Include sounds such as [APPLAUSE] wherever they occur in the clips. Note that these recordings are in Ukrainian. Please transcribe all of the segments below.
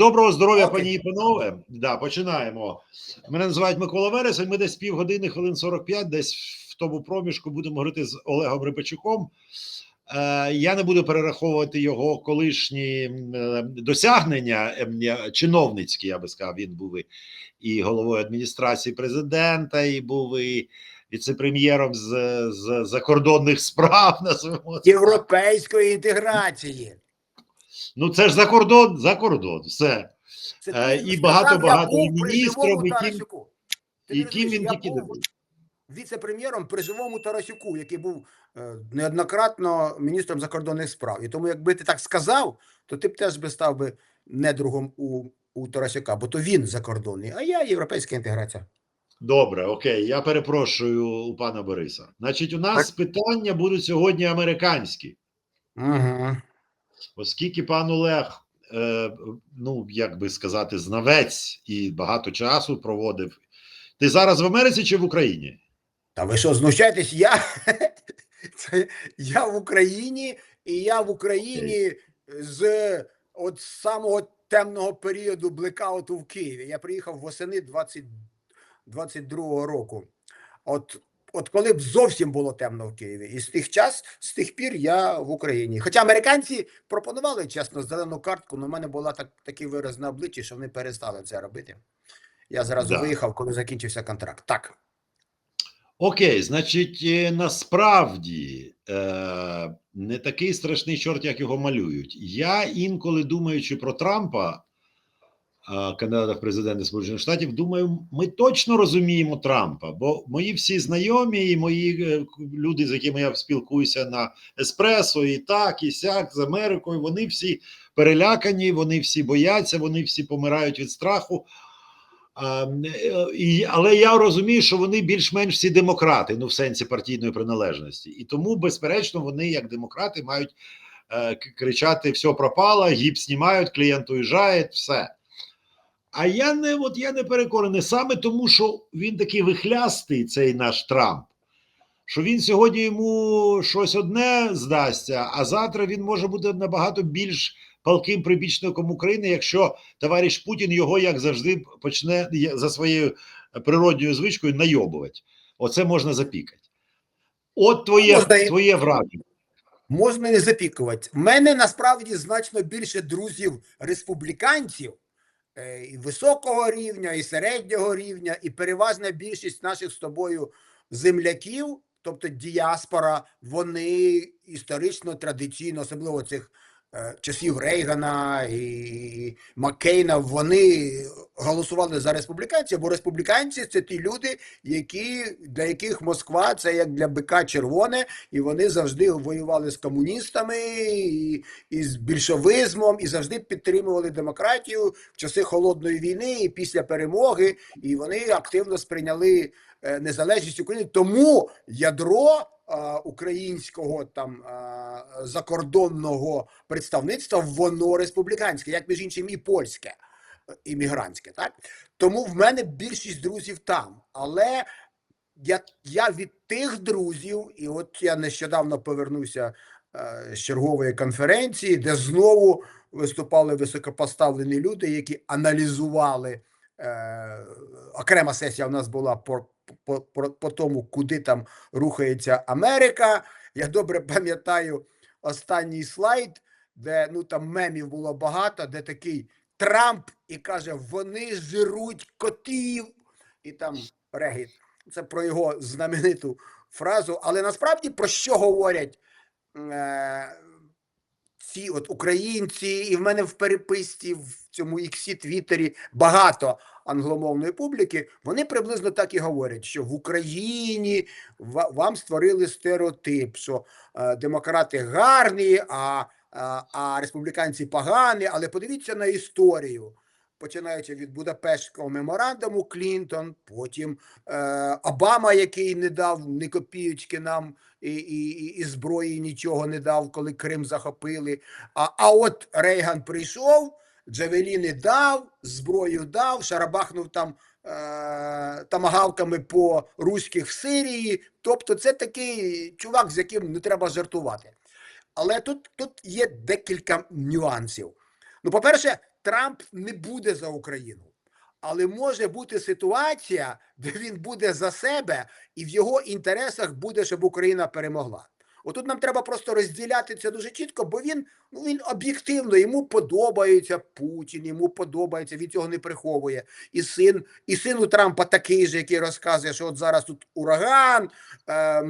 доброго здоров'я, пані і панове. Да, починаємо. Мене називають Микола Вересень. Ми десь півгодини, хвилин 45, десь в тому проміжку будемо говорити з Олегом Рибачуком. Е, я не буду перераховувати його колишні е, досягнення ем, чиновницькі, я би сказав. Він був і, головою адміністрації президента, і був і віце-прем'єром з, з закордонних справ. Це так. європейської інтеграції. Ну це ж за кордон, за кордон, все. Це Е, і багато-багато живому яким- він тільки не був віце-прем'єром при живому Тарасюку, який був е, неоднократно міністром закордонних справ. І тому, якби ти так сказав, то ти б теж би став би недругом у, у Тарасюка, бо то він закордонний, а я європейська інтеграція. Добре, окей, я перепрошую у пана Бориса. Значить, у нас питання будуть сьогодні американські, Угу. Оскільки пан Олег, е, ну як би сказати, знавець і багато часу проводив. Ти зараз в Америці чи в Україні? Та ви що, знущаєтесь? Я, [LAUGHS] це, я в Україні, і я в Україні з от самого темного періоду блекауту в Києві. Я приїхав восени 20, 22-го року. От, от коли б зовсім було темно в Києві. І з тих час, з тих пір я в Україні. Хоча американці пропонували, чесно, зелену картку, але в мене була так, такий вираз на обличчі, що вони перестали це робити. Я зразу Да. виїхав, коли закінчився контракт. Так. Окей, значить, е, насправді е, не такий страшний чорт, як його малюють. Я інколи думаючи про Трампа, кандидата в президенти Сполучених Штатів, думаю, ми точно розуміємо Трампа, бо мої всі знайомі і мої е, люди, з якими я спілкуюся на еспресо, і так, і сяк з Америкою, вони всі перелякані, вони всі бояться, вони всі помирають від страху. Е, і, але я розумію, що вони більш-менш всі демократи, ну в сенсі партійної приналежності. І тому, безперечно, вони, як демократи, мають е, кричати: все пропало, гіпс знімають, клієнт уїжджає, все. А я не от я не переконаний саме тому, що він такий вихлястий, цей наш Трамп, що він сьогодні йому щось одне здасться, а завтра він може бути набагато більш палким прибічником України, якщо товариш Путін його, як завжди, почне за своєю природньою звичкою найобувати. Оце можна запікати. От твоє, Можна твоє враження. Можна не запікувати. В мене насправді значно більше друзів республіканців і високого рівня, і середнього рівня, і переважна більшість наших з тобою земляків, тобто діаспора, вони історично, традиційно, особливо цих е, часів Рейгана і Маккейна, вони голосували за республіканців, бо республіканці це ті люди, які для яких Москва це як для бика червоне, і вони завжди воювали з комуністами і, і з більшовизмом, і завжди підтримували демократію в часи холодної війни і після перемоги. І вони активно сприйняли е, незалежність України. Тому ядро українського там закордонного представництва воно республіканське, як між іншим і польське іммігрантське. Так тому в мене більшість друзів там, але я, я від тих друзів, і от я нещодавно повернувся е, з чергової конференції, де знову виступали високопоставлені люди, які аналізували. Е, окрема сесія у нас була по, по, по, по тому, куди там рухається Америка. Я добре пам'ятаю останній слайд, де ну там мемів було багато, де такий Трамп і каже: вони жируть котів, і там регіт. Це про його знамениту фразу. Але насправді про що говорять е, ці от українці, і в мене в переписці в цьому іксі Твіттері багато англомовної публіки. Вони приблизно так і говорять, що в Україні ва- вам створили стереотип, що е, демократи гарні, а, а, а республіканці погані. Але подивіться на історію починаючи від Будапештського меморандуму Клінтон, потім е, Обама, який не дав ні копієчки нам і, і, і зброї нічого не дав, коли Крим захопили. А, а от Рейган прийшов, Джавеліни дав, зброю дав, шарабахнув там е, тамагавками по руських в Сирії. Тобто, це такий чувак, з яким не треба жартувати. Але тут, тут є декілька нюансів. Ну, по-перше, Трамп не буде за Україну. Але може бути ситуація, де він буде за себе, і в його інтересах буде, щоб Україна перемогла. Отут нам треба просто розділяти це дуже чітко, бо він ну він об'єктивно йому подобається Путін, йому подобається, він цього не приховує. І син, і син у Трампа такий же, який розказує, що от зараз тут ураган. е, е,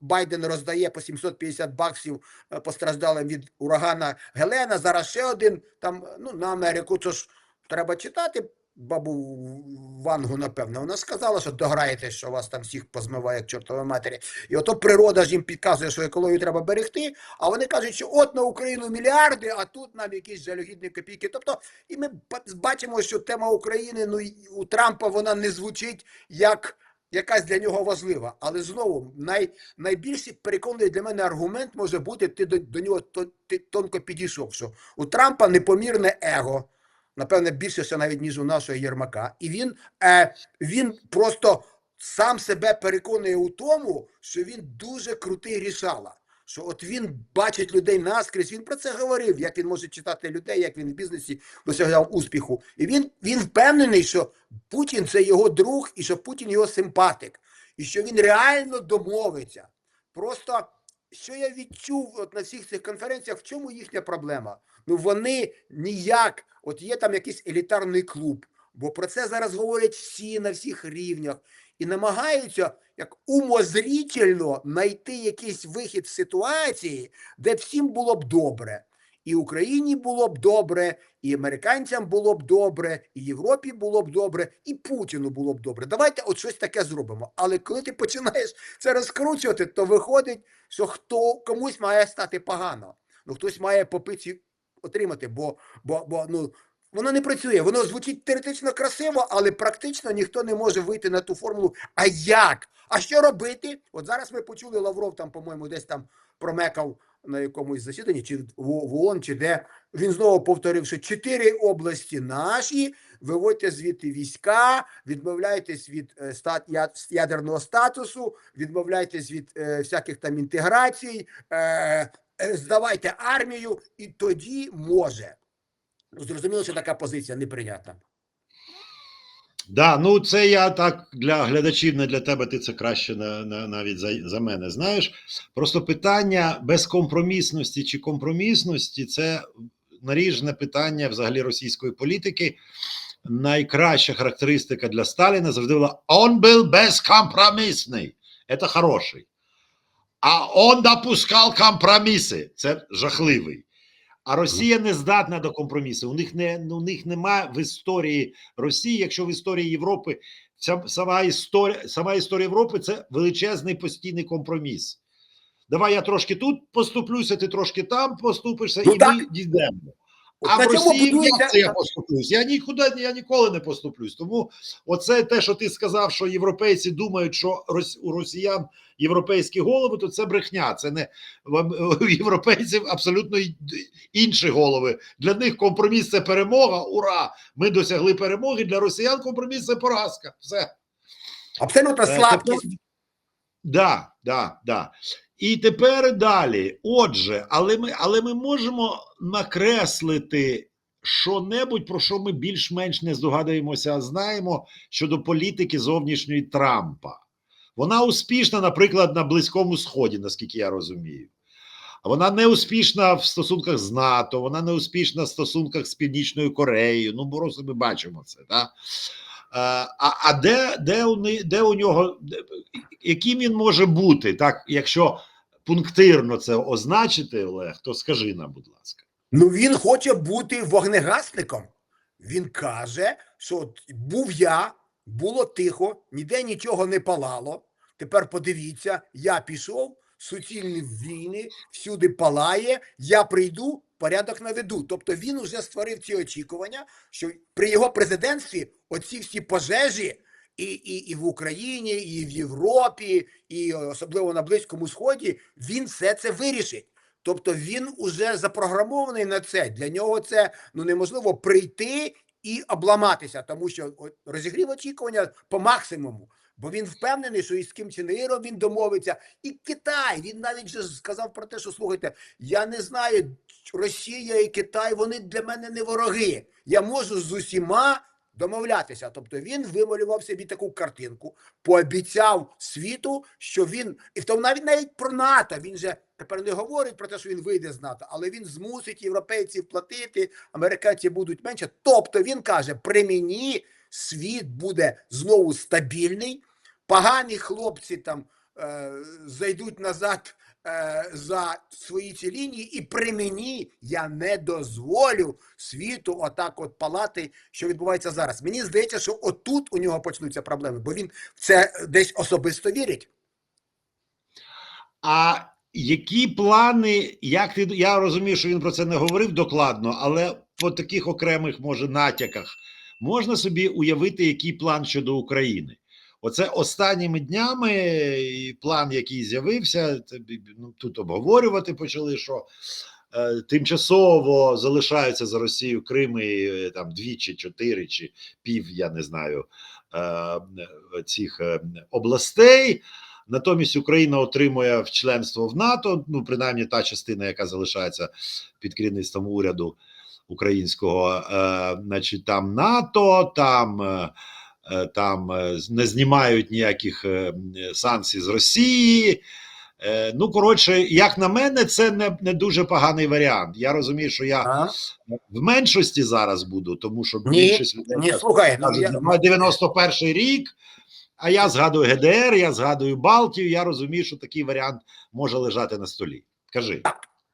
Байден роздає по 750 баксів е, постраждалим від урагана Гелена. Зараз ще один там ну на Америку. Це ж треба читати. Бабу Вангу, напевно, вона сказала, що дограєте, що вас там всіх позмиває як чортові матері. І ото природа ж їм підказує, що екологію треба берегти. А вони кажуть, що от на Україну мільярди, а тут нам якісь жалюгідні копійки. Тобто, і ми бачимо, що тема України ну у Трампа вона не звучить як якась для нього важлива. Але знову най, найбільш переконливий для мене аргумент може бути, ти до, до нього тонко підійшов. Що у Трампа непомірне его. Напевне, більше навіть ніж у нашого Єрмака, і він, е, він просто сам себе переконує у тому, що він дуже крутий рішала. Що от він бачить людей наскрізь, він про це говорив, як він може читати людей, як він в бізнесі досягав успіху. І він, він впевнений, що Путін це його друг, і що Путін його симпатик, і що він реально домовиться. Просто що я відчув от на всіх цих конференціях, в чому їхня проблема? Ну вони ніяк, от є там якийсь елітарний клуб, бо про це зараз говорять всі на всіх рівнях і намагаються як умозрітельно знайти якийсь вихід з ситуації, де всім було б добре. І Україні було б добре, і американцям було б добре, і Європі було б добре, і Путіну було б добре. Давайте от щось таке зробимо. Але коли ти починаєш це розкручувати, то виходить, що хто комусь має стати погано. Ну хтось має по пиці отримати, бо, бо, бо ну. Воно не працює, воно звучить теоретично красиво, але практично ніхто не може вийти на ту формулу. А як? А що робити? От зараз ми почули Лавров там, по-моєму, десь там промекав на якомусь засіданні, чи в ООН, чи де він знову повторив, що чотири області наші, виводьте звідти війська, відмовляйтесь від е, стат, ядерного статусу, відмовляйтесь від е, всяких там інтеграцій, е, здавайте армію, і тоді може. Ну, Зрозуміло, що така позиція неприйнятна. Да, ну це я так для глядачів, не для тебе. Ти це краще на, на, навіть за, за мене. Знаєш, просто питання безкомпромісності чи компромісності це наріжне питання взагалі російської політики. Найкраща характеристика для Сталіна завжди була он був безкомпромісний. Це хороший. А он допускав компроміси. Це жахливий. А Росія не здатна до компромісу. У них не ну, у них немає в історії Росії, якщо в історії Європи ця сама історія, сама історія Європи це величезний постійний компроміс. Давай я трошки тут поступлюся, ти трошки там поступишся, Ну, і так. ми дійдемо. А на в цьому Росії будується- я поступлюсь? Я нікуди я ніколи не поступлюсь. Тому оце те, що ти сказав, що європейці думають, що у росіян європейські голови, то це брехня. Це не [LAUGHS] у європейців абсолютно інші голови. Для них компроміс це перемога. Ура! Ми досягли перемоги. Для росіян компроміс це поразка. Все. Абсолютно Е, слабкість. тепер- Да, да, да. І тепер далі. Отже, але ми, але ми можемо накреслити що-небудь, про що ми більш-менш не здогадуємося, а знаємо щодо політики зовнішньої Трампа. Вона успішна, наприклад, на Близькому Сході, наскільки я розумію. Вона не успішна в стосунках з НАТО, вона не успішна в стосунках з Північною Кореєю. Ну, просто ми бачимо це. Так? А, а де, де, у, де у нього, яким він може бути, так, якщо пунктирно це означити, Олег, то скажи нам, будь ласка. Ну він хоче бути вогнегасником. Він каже, що був я, було тихо, ніде нічого не палало. Тепер подивіться, я пішов, суцільні війни, всюди палає, я прийду, порядок наведу. Тобто він уже створив ці очікування, що при його президентстві оці всі пожежі і, і, і в Україні, і в Європі, і особливо на Близькому Сході, він все це вирішить. Тобто він уже запрограмований на це. Для нього це ну неможливо прийти і обламатися, тому що розігрів очікування по максимуму. Бо він впевнений, що із Ким Чен Іром він домовиться. І Китай. Він навіть же сказав про те, що слухайте, я не знаю, Росія і Китай, вони для мене не вороги. Я можу з усіма домовлятися. Тобто він вималював собі таку картинку, пообіцяв світу, що він, і тому навіть навіть про НАТО. Він же тепер не говорить про те, що він вийде з НАТО, але він змусить європейців платити, американці будуть менше. Тобто він каже: при мені світ буде знову стабільний, погані хлопці там е, зайдуть назад е, за свої ці лінії, і при мені я не дозволю світу отак от палати, що відбувається зараз. Мені здається, що отут у нього почнуться проблеми, бо він в це десь особисто вірить. А які плани, як ти я розумію, що він про це не говорив докладно, але по таких окремих, може, натяках можна собі уявити, який план щодо України? Оце останніми днями план, який з'явився, ну, тут обговорювати почали, що е, тимчасово залишаються за Росією Крим і е, там дві чи чотири чи пів, я не знаю, е, е, цих е, областей. Натомість Україна отримує членство в НАТО, ну принаймні та частина, яка залишається під керівництвом уряду українського, е, значить, там НАТО, там, е, е, там не знімають ніяких санкцій з Росії. Е, ну, коротше, як на мене, це не, не дуже поганий варіант. Я розумію, що я А? в меншості зараз буду, тому що Ні, більшість людей Ні, слухай, ну, я, «Ну, 91 рік. А я згадую ГДР, я згадую Балтію. Я розумію, що такий варіант може лежати на столі. Кажи,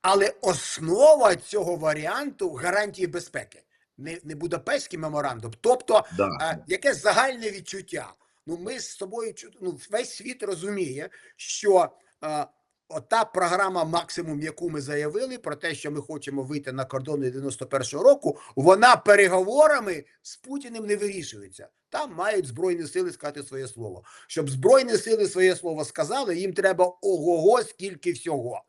Але основа цього варіанту гарантії безпеки, не, не Будапештський меморандум, тобто да. е, якесь загальне відчуття. Ну, ми з тобою чу- ну, весь світ розуміє, що е, ота програма максимум, яку ми заявили, про те, що ми хочемо вийти на кордони 91-го року, вона переговорами з Путіним не вирішується. Там мають збройні сили сказати своє слово. Щоб збройні сили своє слово сказали, їм треба ого-го скільки всього.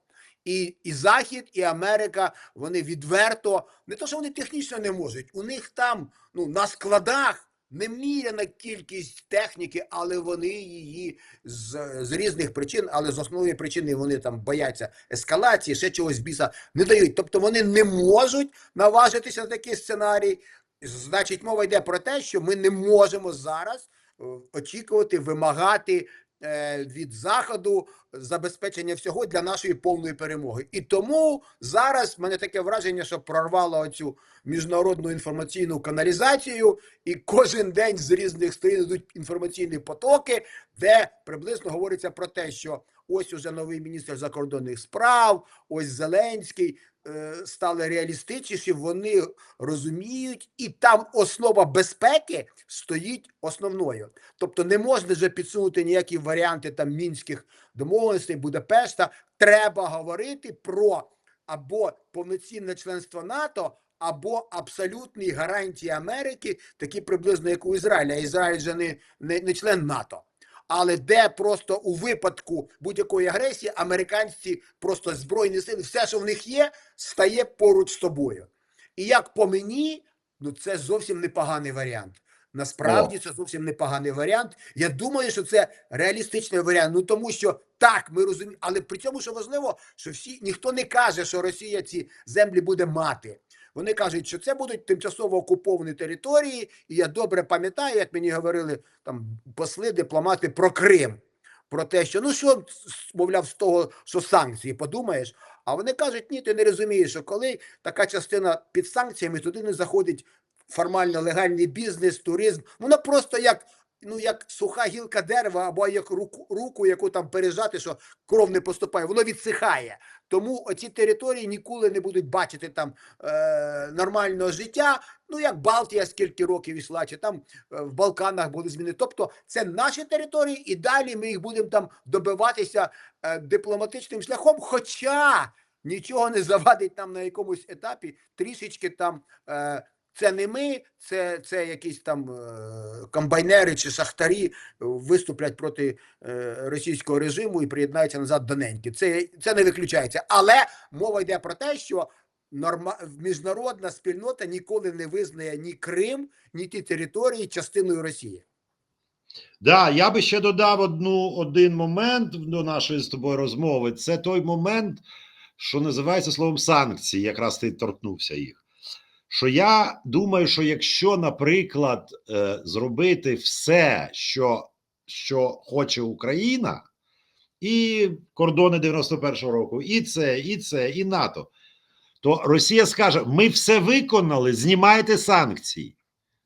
І, і Захід, і Америка вони відверто не то, що вони технічно не можуть. У них там ну на складах неміряна кількість техніки, але вони її з, з різних причин, але з основної причини вони там бояться ескалації, ще чогось біса не дають. Тобто вони не можуть наважитися на такий сценарій. Значить, мова йде про те, що ми не можемо зараз е, очікувати, вимагати від заходу забезпечення всього для нашої повної перемоги. І тому зараз в мене таке враження, що прорвало оцю міжнародну інформаційну каналізацію, і кожен день з різних сторін йдуть інформаційні потоки, де приблизно говориться про те, що ось уже новий міністр закордонних справ, ось Зеленський е, стали реалістичніші, вони розуміють, і там основа безпеки стоїть основною. Тобто не можна вже підсунути ніякі варіанти там мінських домовленостей Будапешта. Треба говорити про або повноцінне членство НАТО, або абсолютні гарантії Америки, такі приблизно як у Ізраїля. Ізраїль же не, не, не член НАТО. Але де просто у випадку будь-якої агресії американці просто збройні сили, все, що в них є, стає поруч з тобою. І як по мені, ну це зовсім непоганий варіант. Насправді це зовсім непоганий варіант. Я думаю, що це реалістичний варіант. Ну тому що так ми розуміємо, але при цьому що важливо, що всі ніхто не каже, що Росія ці землі буде мати. Вони кажуть, що це будуть тимчасово окуповані території, і я добре пам'ятаю, як мені говорили там посли, дипломати про Крим. Про те, що ну що, мовляв, з того, що санкції, подумаєш. А вони кажуть, ні, ти не розумієш, що коли така частина під санкціями, туди не заходить формально легальний бізнес, туризм. Воно просто як, ну, як суха гілка дерева, або як руку, руку, яку там пережати, що кров не поступає, воно відсихає. Тому оці території ніколи не будуть бачити там е, нормального життя. Ну як Балтія скільки років йшла, чи там е, в Балканах були зміни. Тобто це наші території, і далі ми їх будемо там добиватися е, дипломатичним шляхом. Хоча нічого не завадить нам на якомусь етапі трішечки там. Е, це не ми, це, це якісь там е, комбайнери чи шахтарі е, виступлять проти е, російського режиму і приєднаються назад до неньки. Це, це не виключається. Але мова йде про те, що норма, міжнародна спільнота ніколи не визнає ні Крим, ні ті території частиною Росії. Да, я би ще додав одну один момент до нашої з тобою розмови. Це той момент, що називається словом санкції. Якраз ти торкнувся їх. Що я думаю, що якщо, наприклад, е, зробити все, що, що хоче Україна, і кордони 91-го року, і це, і це, і НАТО, то Росія скаже: ми все виконали, знімайте санкції.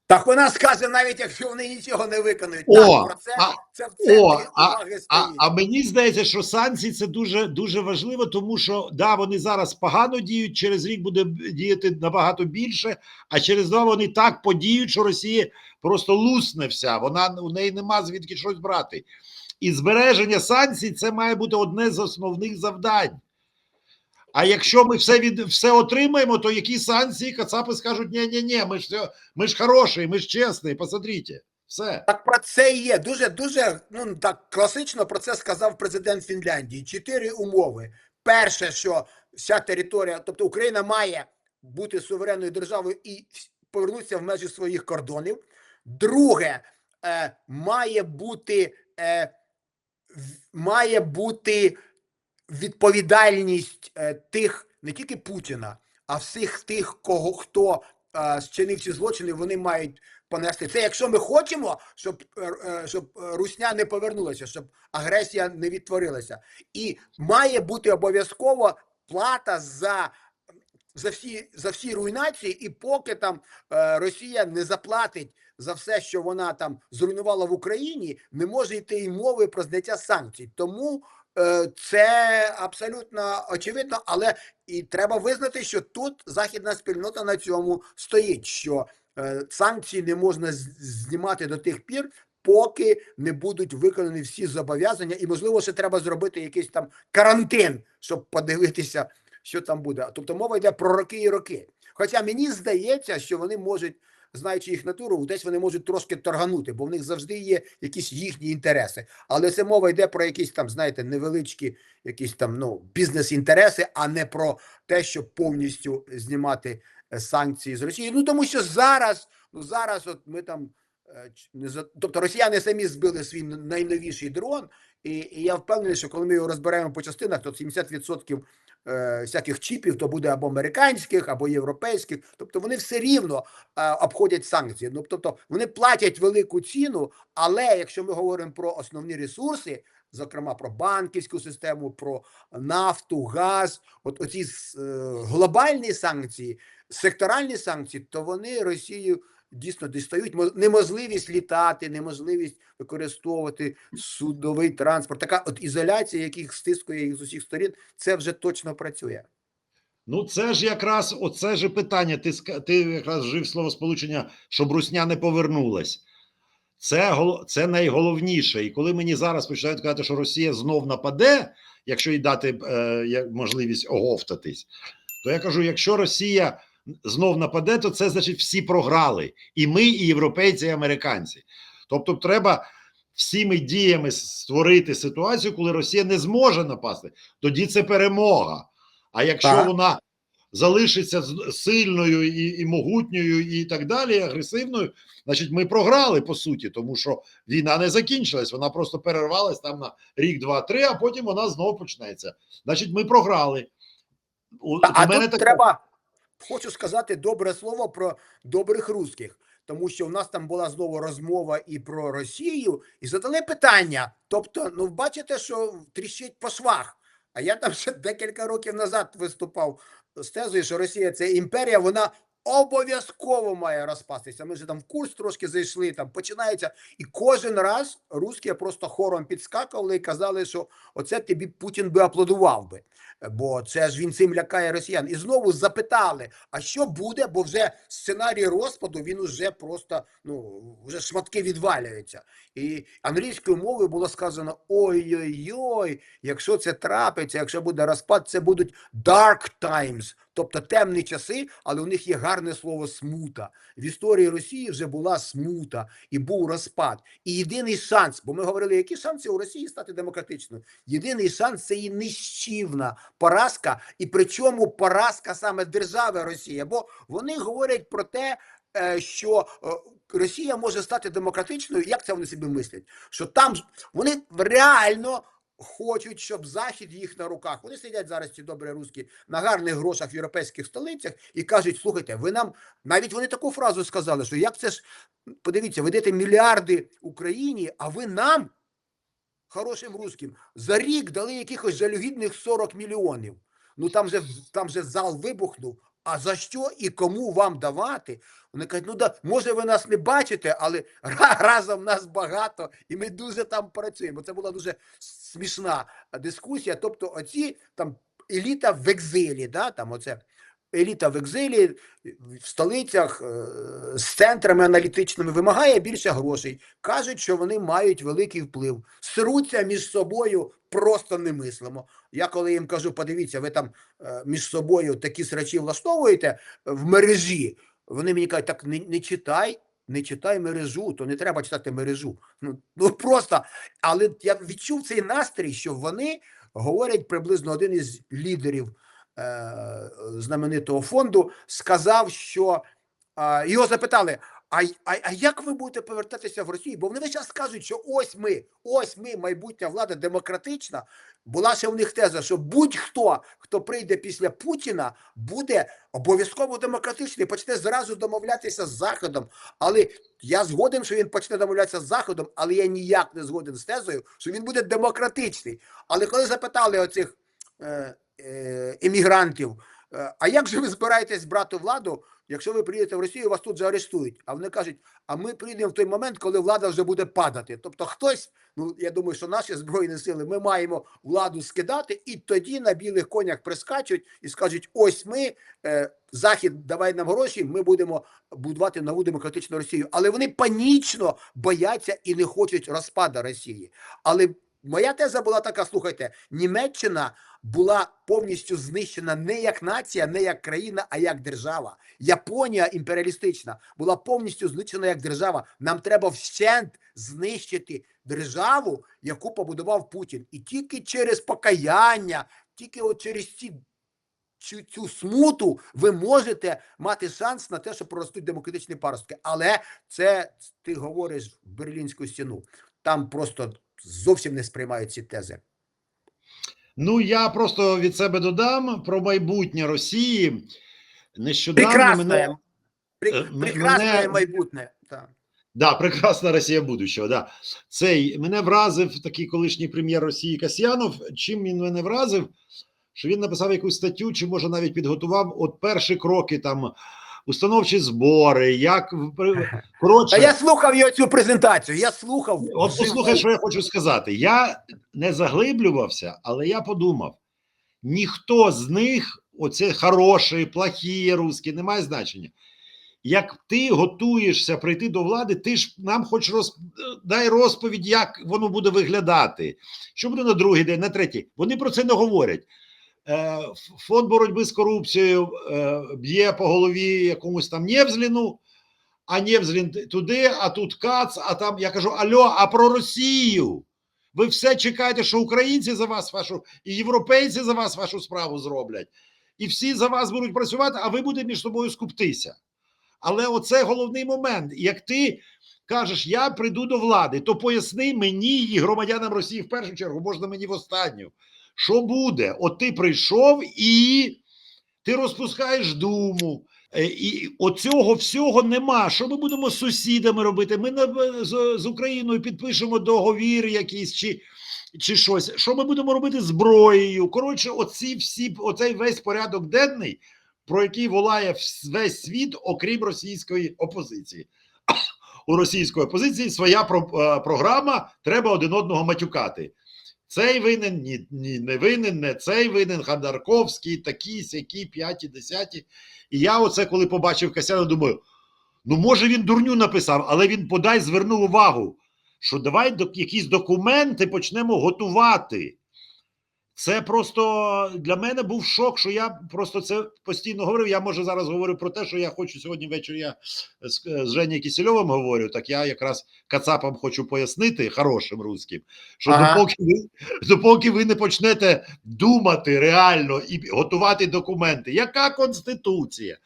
Так вона скаже, навіть якщо вони нічого не виконують. О, так, про це, а- це в центрі о, уваги А, стоїть. а мені здається, що санкції це дуже дуже важливо, тому що да, вони зараз погано діють. Через рік буде діяти набагато більше, а через два вони так подіють, що Росія просто лусне вся. Вона у неї нема звідки щось брати. І збереження санкцій це має бути одне з основних завдань. А якщо ми все від все отримаємо, то які санкції Кацапи скажуть: ні, ні, ні, ми ж ми ж хороші, ми ж чесні, посмотрите, все. Так про це і є. Дуже дуже ну так класично про це сказав президент Фінляндії. Чотири умови. Перше, що вся територія, тобто Україна має бути суверенною державою і повернутися в межі своїх кордонів. Друге, е, має бути е, має бути відповідальність е, тих не тільки Путіна, а всіх тих, кого хто е, зчинив ці злочини, вони мають понести. Це якщо ми хочемо, щоб, е, е, щоб Русня не повернулася, щоб агресія не відтворилася. І має бути обов'язково плата за. За всі за всі руйнації, і поки там е, Росія не заплатить за все, що вона там зруйнувала в Україні, не може йти й мови про зняття санкцій. Тому це абсолютно очевидно, але і треба визнати, що тут західна спільнота на цьому стоїть. Що е, санкції не можна знімати до тих пір, поки не будуть виконані всі зобов'язання, і можливо, ще треба зробити якийсь там карантин, щоб подивитися, що там буде. Тобто мова йде про роки і роки. Хоча мені здається, що вони можуть. Знаючи їх натуру, десь вони можуть трошки торганути, бо в них завжди є якісь їхні інтереси. Але це мова йде про якісь там, знаєте, невеличкі якісь там ну бізнес-інтереси, а не про те, щоб повністю знімати е, санкції з Росії. Ну тому що зараз, ну зараз, от ми там е, не за тобто росіяни самі збили свій найновіший дрон, і, і я впевнений, що коли ми його розберемо по частинах, то 70% е, всяких чіпів то буде або американських, або європейських. Тобто вони все рівно е, обходять санкції. Ну тобто вони платять велику ціну, але якщо ми говоримо про основні ресурси, зокрема про банківську систему, про нафту, газ, от оці е, глобальні санкції, секторальні санкції, то вони Росію дійсно дістають неможливість літати, неможливість використовувати судовий транспорт. Така от ізоляція, яких стискує їх з усіх сторін, це вже точно працює. Ну, це ж якраз оце ж питання. Ти ти якраз вжив слово сполучення, щоб русня не повернулась. Це це найголовніше. І коли мені зараз починають казати, що Росія знов нападе, якщо їй дати е, можливість оговтатись, то я кажу: якщо Росія знов нападе, то це значить всі програли. І ми, і європейці, і американці. Тобто, треба всіми діями створити ситуацію, коли Росія не зможе напасти. Тоді це перемога. А якщо Так. вона залишиться сильною і, і могутньою, і так далі, агресивною, значить, ми програли по суті, тому що війна не закінчилась, вона просто перервалась там на рік, два, три, а потім вона знову почнеться. Значить, ми програли. У, А, у мене тут таке- треба, хочу сказати добре слово про добрих русських, тому що в нас там була знову розмова і про Росію, і задали питання. Тобто, ну бачите, що тріщить по швах. А я там ще декілька років назад виступав з тезою, що Росія це імперія, вона обов'язково має розпастися. Ми вже там в курс трошки зайшли, там починається. І кожен раз русські просто хором підскакували і казали, що оце тобі Путін би аплодував би. Бо це ж він цим лякає росіян. І знову запитали: а що буде? Бо вже сценарій розпаду він уже просто ну вже шматки відвалюються. І англійською мовою було сказано: ой-ой-ой, якщо це трапиться, якщо буде розпад, це будуть dark times, тобто темні часи, але у них є гарне слово смута. В історії Росії вже була смута і був розпад. І єдиний шанс, бо ми говорили, які шанси у Росії стати демократичною. Єдиний шанс це її нищівна поразка, і причому поразка саме держави Росія. Бо вони говорять про те, е, що е, Росія може стати демократичною. Як це вони собі мислять? Що там вони реально хочуть, щоб Захід їх на руках. Вони сидять зараз, ці добрі русські, на гарних грошах в європейських столицях і кажуть: слухайте, ви нам навіть вони таку фразу сказали, що як це ж подивіться, ви даєте мільярди Україні, а ви нам, хорошим русським, за рік дали якихось жалюгідних 40 мільйонів. Ну там же там же зал вибухнув. А за що і кому вам давати? Вони кажуть, ну да, може ви нас не бачите, але разом нас багато, і ми дуже там працюємо. Це була дуже смішна дискусія. Тобто, оці там еліта в екзилі, да, там оце еліта в екзилі в столицях е, з центрами аналітичними вимагає більше грошей. Кажуть, що вони мають великий вплив. Сруться між собою просто немислимо. Я коли їм кажу, подивіться, ви там е, між собою такі срачі влаштовуєте в мережі. Вони мені кажуть, так не, не читай, не читай мережу, то не треба читати мережу. Ну, ну [LAUGHS] просто, але я відчув цей настрій, що вони говорять приблизно один із лідерів е, знаменитого фонду, сказав, що е, його запитали. А, а, а як ви будете повертатися в Росію? Бо вони весь час кажуть, що ось ми, ось ми, майбутня влада демократична. Була ще в них теза, що будь-хто, хто прийде після Путіна, буде обов'язково демократичний, почне зразу домовлятися з Заходом. Але я згоден, що він почне домовлятися з Заходом, але я ніяк не згоден з тезою, що він буде демократичний. Але коли запитали оцих е, е, емігрантів, е, а як же ви збираєтесь брати владу, якщо ви приїдете в Росію, вас тут же арештують? А вони кажуть, а ми прийдемо в той момент, коли влада вже буде падати. Тобто хтось, ну я думаю, що наші збройні сили, ми маємо владу скидати, і тоді на білих конях прискачуть і скажуть: ось ми, е, Захід, давай нам гроші, ми будемо будувати нову демократичну Росію. Але вони панічно бояться і не хочуть розпаду Росії. Але моя теза була така: слухайте, Німеччина була повністю знищена не як нація, не як країна, а як держава. Японія імперіалістична була повністю знищена як держава. Нам треба вщент знищити державу, яку побудував Путін. І тільки через покаяння, тільки от через ці. Цю, цю смуту ви можете мати шанс на те, що проростуть демократичні паростки. Але це ти говориш Берлінську стіну. Там просто зовсім не сприймають ці тези. Ну я просто від себе додам про майбутнє Росії. Нещодавно Прекрасне, мене е, м- прекрасне мене- майбутнє. Так. Да, прекрасна Росія будущого. Да. Цей мене вразив такий колишній прем'єр Росії Касьянов. Чим він мене вразив? Що він написав якусь статтю, чи може навіть підготував от перші кроки там. Установчі збори, як в- коротше, Та я слухав його цю презентацію. Я слухав. От послухай, що я хочу сказати. Я не заглиблювався, але я подумав: ніхто з них, оце хороші, плохі русські, не має значення. Як ти готуєшся прийти до влади, ти ж нам хоч роз... дай розповідь, як воно буде виглядати. Що буде на другий день, на третій. Вони про це не говорять. Е, Фонд боротьби з корупцією е, б'є по голові якомусь там Нєвзліну, а Нєвзлін туди, а тут Кац, а там я кажу: Альо, а про Росію? Ви все чекаєте, що українці за вас вашу і європейці за вас вашу справу зроблять, і всі за вас будуть працювати, а ви будете між собою скуптися. Але оце головний момент. Як ти кажеш, я прийду до влади, то поясни мені і громадянам Росії в першу чергу, можна мені в останню. Що буде? От ти прийшов і ти розпускаєш думу. Е, І оцього всього нема. Що ми будемо з сусідами робити? Ми з, Україною підпишемо договір якийсь чи, чи щось. Що ми будемо робити зброєю? Коротше, оці всі, оцей весь порядок денний, про який волає весь світ, окрім російської опозиції. [COUGHS] У російської опозиції своя е, програма, треба один одного матюкати. Цей винен, ні, ні, не винен, не цей винен, Ходорковський, такі, сякі, п'яті, десяті. І я оце, коли побачив Касяна, думаю: ну, може, він дурню написав, але він подай звернув увагу, що давай якісь документи почнемо готувати. Це просто для мене був шок, що я просто це постійно говорив. Я може зараз говорю про те, що я хочу сьогодні ввечері. Я з, з Женєю Кисельовим говорю. Так я якраз Кацапам хочу пояснити хорошим русським, що Ага. допоки ви допоки ви не почнете думати реально і готувати документи, яка конституція,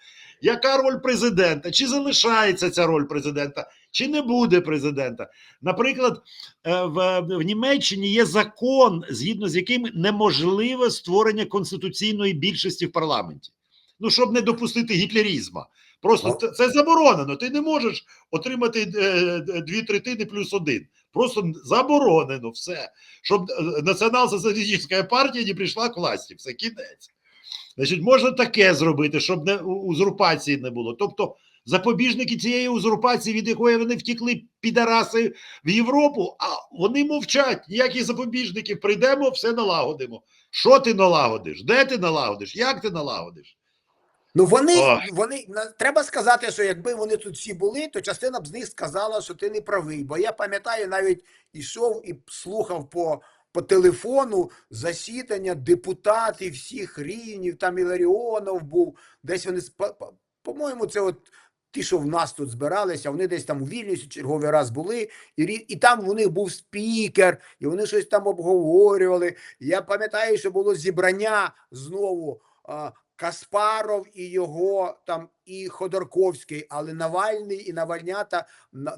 яка роль президента, чи залишається ця роль президента, чи не буде президента. Наприклад, е, в, в Німеччині є закон, згідно з яким неможливе створення конституційної більшості в парламенті. Ну, щоб не допустити гітлерізма. Просто це- заборонено. Ти не можеш отримати е, е, дві третини плюс один. Просто заборонено все. Щоб е, націонал-соціалістична партія не прийшла к власті. Все кінець. Значить, можна таке зробити, щоб не узурпації не було. Тобто, запобіжники цієї узурпації, від якої вони втікли підараси в Європу, а вони мовчать. Ніяких запобіжників прийдемо, все налагодимо. Що ти налагодиш? Де ти налагодиш? Як ти налагодиш? Ну вони, Ой. вони треба сказати, що якби вони тут всі були, то частина б з них сказала, що ти не правий. Бо я пам'ятаю, навіть ішов і слухав по, по телефону засідання депутатів всіх рівнів. Там Іларіонов був, десь вони з- по- по-моєму, це от. Ті, що в нас тут збиралися, вони десь там у Вільнюсі черговий раз були, і, і там у них був спікер, і вони щось там обговорювали. Я пам'ятаю, що було зібрання знову а, Каспаров і його там і Ходорковський, але Навальний і Навальнята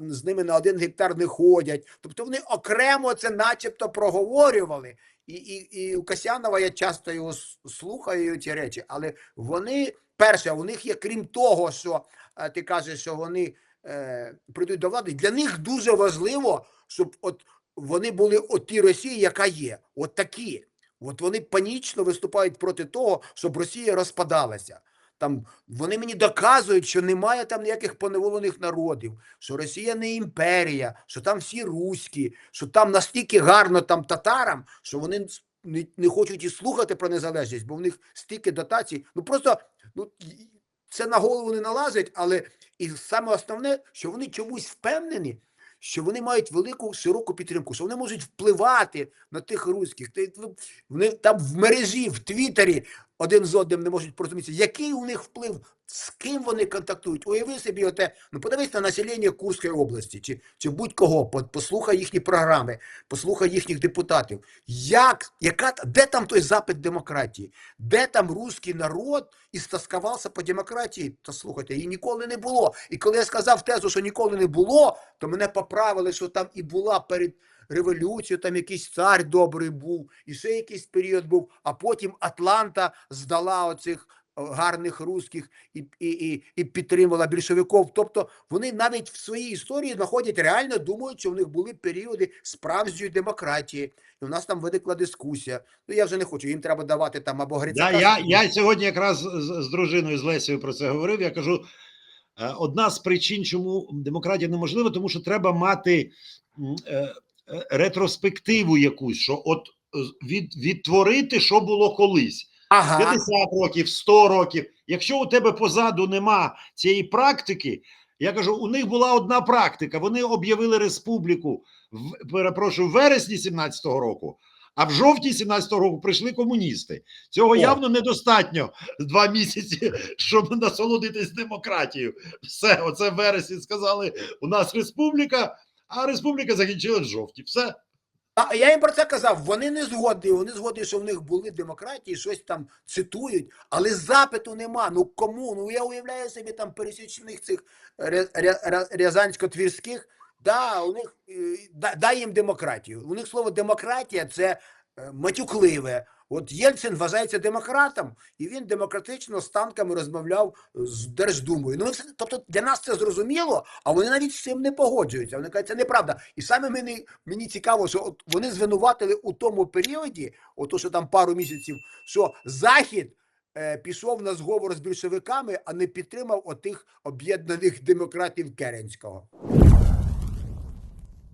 з ними на один гектар не ходять. Тобто вони окремо це начебто проговорювали. І, і, і у Касянова я часто його слухаю ці речі, але вони перше, у них є крім того, що е, ти кажеш, що вони е, прийдуть до влади. Для них дуже важливо, щоб от вони були от ті Росії, яка є, от такі. От вони панічно виступають проти того, щоб Росія розпадалася. Там вони мені доказують, що немає там ніяких поневолених народів, що Росія не імперія, що там всі руські, що там настільки гарно там татарам, що вони не, не хочуть і слухати про незалежність, бо в них стільки дотацій. Ну просто ну це на голову не налазить, але і саме основне, що вони чомусь впевнені, що вони мають велику широку підтримку, що вони можуть впливати на тих руських. Ну, Вони там в мережі, в Твіттері один з одним не можуть порозумітися, який у них вплив, з ким вони контактують. Уяви собі, оте, ну подивись на населення Курської області чи, чи будь-кого, послухай їхні програми, послухай їхніх депутатів. Як, яка, де там той запит демократії? Де там руський народ і стаскавався по демократії? Та слухайте, її ніколи не було. І коли я сказав тезу, що ніколи не було, то мене поправили, що там і була перед революцією, там якийсь цар добрий був, і ще якийсь період був, а потім Атланта здала оцих гарних русських і, і, і, і підтримала більшовиків. Тобто вони навіть в своїй історії знаходять реально думають, що в них були періоди справжньої демократії. І у нас там виникла дискусія. Ну я вже не хочу. Їм треба давати там або Да, Грицака. я, я сьогодні якраз з, з дружиною з Лесією про це говорив. Я кажу: е, одна з причин, чому демократія неможлива, тому що треба мати е, ретроспективу якусь, що от е, від, відтворити, що було колись. Ага. 50 років, 100 років. Якщо у тебе позаду нема цієї практики, я кажу, у них була одна практика. Вони об'явили республіку в перепрошую в вересні 17-го року. А в жовтні 17-го року прийшли комуністи. Цього О. явно недостатньо два місяці, щоб насолодитись демократією. Все, оце в вересні сказали: у нас республіка, а республіка закінчилась в жовтні. Все. А я їм про це казав. Вони не згодні. Вони згодні, що в них були демократії, щось там цитують, але запиту нема. Ну кому? Ну я уявляю собі там пересічних цих ря- ря- ря- рязансько-твірських. Да, у них е, дай їм демократію. У них слово демократія це е, матюкливе. От Єльцин вважається демократом, і він демократично з танками розмовляв з Держдумою. Ну, це- тобто для нас це зрозуміло, а вони навіть з цим не погоджуються. Вони кажуть, це неправда. І саме мені, мені цікаво, що от вони звинуватили у тому періоді, ото що там пару місяців, що Захід е, пішов на зговор з більшовиками, а не підтримав отих об'єднаних демократів Керенського.